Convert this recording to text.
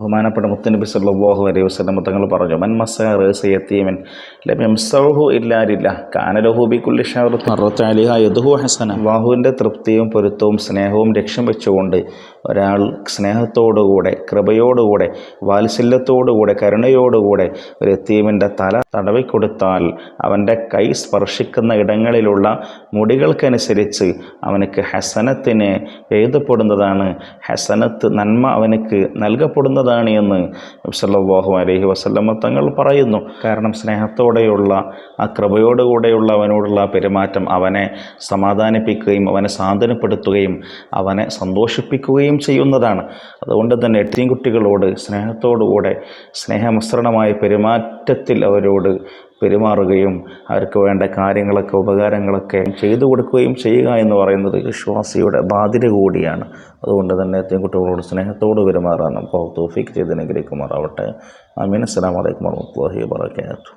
ബഹുമാനപ്പെട്ട മുത്തനബി സല്ലല്ലാഹു അലൈഹി വസല്ലം തങ്ങൾ പറഞ്ഞു മൻ മസ്സ റഅസ യതീമൻ ലം യംസൗഹു ഇല്ലാ ലില്ലാഹ് കാന ലഹു ബികുല്ലി ഷഹറത്തിൻ മറത്ത അലൈഹ യദഹു ഹസന. അല്ലാഹുവിന്റെ തൃപ്തിയും പൊരുത്തവും സ്നേഹവും ലക്ഷ്യം വെച്ചുകൊണ്ട് ഒരാൾ സ്നേഹത്തോടുകൂടെ കൃപയോടുകൂടെ വാത്സല്യത്തോടുകൂടെ കരുണയോടുകൂടെ ഒരു എത്തീമിന്റെ തല തടവിക്കൊടുത്താൽ അവന്റെ കൈ സ്പർശിക്കുന്ന ഇടങ്ങളിലുള്ള മുടികൾക്കനുസരിച്ച് അവനക്ക് ഹസനത്തിന് എഴുതപ്പെടുന്നതാണ്. ഹസനത്ത് നന്മ അവനക്ക് നൽകപ്പെടുന്നതാണ്. എന്ന് സല്ലാഹു അലഹി വസല്ലമ തങ്ങൾ പറയുന്നു. കാരണം സ്നേഹത്തോടെയുള്ള ആ കൃപയോടുകൂടെയുള്ള അവനോടുള്ള പെരുമാറ്റം അവനെ സമാധാനിപ്പിക്കുകയും അവനെ സാന്ത്വനപ്പെടുത്തുകയും അവനെ സന്തോഷിപ്പിക്കുകയും ചെയ്യുന്നതാണ്. അതുകൊണ്ട് തന്നെ എട്ടീം കുട്ടികളോട് സ്നേഹത്തോടുകൂടെ സ്നേഹമിശ്രണമായ പെരുമാറ്റത്തിൽ അവരോട് പെരുമാറുകയും അവർക്ക് വേണ്ട കാര്യങ്ങളൊക്കെ ഉപകാരങ്ങളൊക്കെ ചെയ്തു കൊടുക്കുകയും ചെയ്യുക എന്ന് പറയുന്നത് വിശ്വാസിയുടെ ബാധ്യത കൂടിയാണ്. അതുകൊണ്ട് തന്നെ കുട്ടികളോട് സ്നേഹത്തോട് പെരുമാറാൻ നമുക്ക് തോഫിക്ക് ചെയ്ത് അനുഗ്രഹിക്കുമാറാവട്ടെ. അമീൻ അസ്സലാമു അലൈക്കും warahmatullahi wabarakatuh